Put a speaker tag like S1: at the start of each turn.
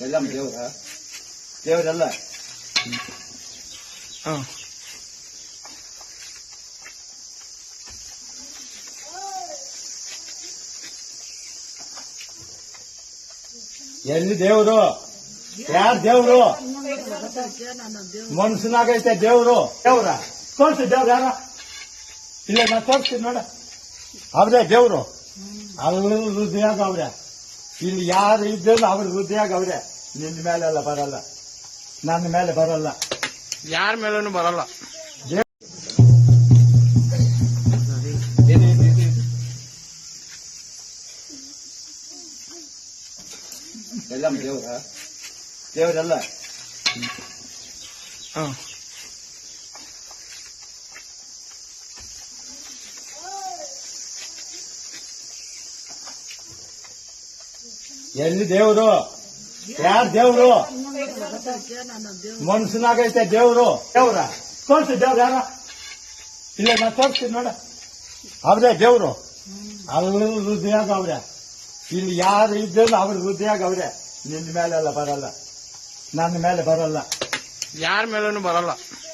S1: ಎಲ್ಲ ದೇವ್ರ ದೇವರೆಲ್ಲ
S2: ಹಾಂ.
S1: ಎಲ್ಲಿ ದೇವ್ರು? ಯಾರ ದೇವ್ರು? ಮನ್ಸನಾಗೈತೆ ದೇವ್ರು. ದೇವ್ರ? ತೋರ್ಸಿ ದೇವ್ರ ಯಾರ? ಇಲ್ಲ ನಾ ತೋರಿಸ್ತೀನಿ ನೋಡ. ಅವ್ರೇ ದೇವ್ರು. ಅಲ್ಲಿ ಅವ್ರೆ. ಇಲ್ಲಿ ಯಾರು ಇದ್ದೇನು ಅವ್ರ ಹೃದಯಾಗ ಅವ್ರೆ. ನಿನ್ನ ಮೇಲೆಲ್ಲ ಬರಲ್ಲ. ನನ್ನ ಮೇಲೆ ಬರಲ್ಲ.
S2: ಯಾರ ಮೇಲೂ ಬರಲ್ಲ.
S1: ಎಲ್ಲ ದೇವ್ರ? ದೇವರೆಲ್ಲ?
S2: ಹಾಂ
S1: ಎಲ್ಲಿ ದೇವರು? ಯಾರ ದೇವ್ರು? ಮನ್ಸನಾಗೈತೆ ದೇವ್ರು. ದೇವ್ರ? ತೋರ್ಸಿ ದೇವ್ರ ಯಾರ? ಇಲ್ಲ ನಾ ತೋರಿಸ್ತೀನಿ ನೋಡ. ಅವ್ರೇ ದೇವ್ರು. ಅಲ್ಲಿ ಹೃದಯಾಗ ಅವ್ರೆ ಇಲ್ಲಿ ಯಾರು ಇದ್ದಲ್ಲ ಅವ್ರ ಹೃದಯಾಗ ಅವ್ರೆ ನಿನ್ನ ಮೇಲೆಲ್ಲ ಬರಲ್ಲ. ನನ್ನ ಮೇಲೆ ಬರಲ್ಲ.
S2: ಯಾರ ಮೇಲೂ ಬರಲ್ಲ.